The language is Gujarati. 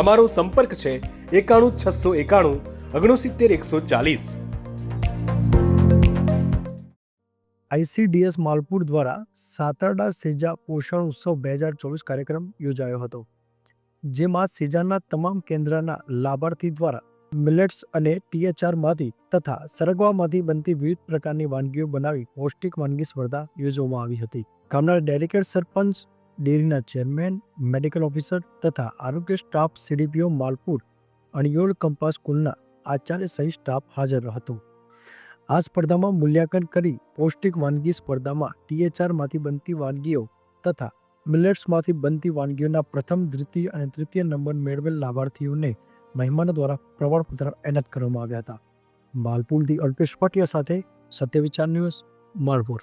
અમારો સંપર્ક છે એકાણું છસો એકાણું ઓગણસિત્તેર એકસો ચાલીસ. આઈસીડીએસ માલપુર દ્વારા સાતરડા સેજા પોષણ ઉત્સવ બે હજાર ચોવીસ કાર્યક્રમ યોજાયો હતો, જેમાં સેજાના તમામ કેન્દ્રના લાભાર્થી દ્વારા મિલેટ્સ અને ટીએચઆરમાંથી તથા સરગવામાંથી બનતી વિવિધ પ્રકારની વાનગીઓ બનાવી પૌષ્ટિક વાનગી સ્પર્ધા યોજવામાં આવી હતી. ગામના ડેલિકેટ સરપંચ ડેરીના ચેરમેન, મેડિકલ ઓફિસર તથા આરોગ્ય સ્ટાફ સીડીપીઓ માલપુર અણિયોળ કંપાસ સ્કૂલના આચાર્ય સહિત સ્ટાફ હાજર હતો. આ સ્પર્ધામાં મૂલ્યાંકન કરી પૌષ્ટિક વાનગી સ્પર્ધામાં ટીએચઆરમાંથી બનતી વાનગીઓ તથા મિલેટ્સમાંથી બનતી વાનગીઓના પ્રથમ, દ્વિતીય અને તૃતીય નંબર મેળવેલ લાભાર્થીઓને મહેમાનો દ્વારા પ્રમાણપત્ર એનાયત કરવામાં આવ્યા હતા. માલપુરથી અલ્પેશ પટિયા સાથે સત્યવિચાર ન્યૂઝ, માલપુર.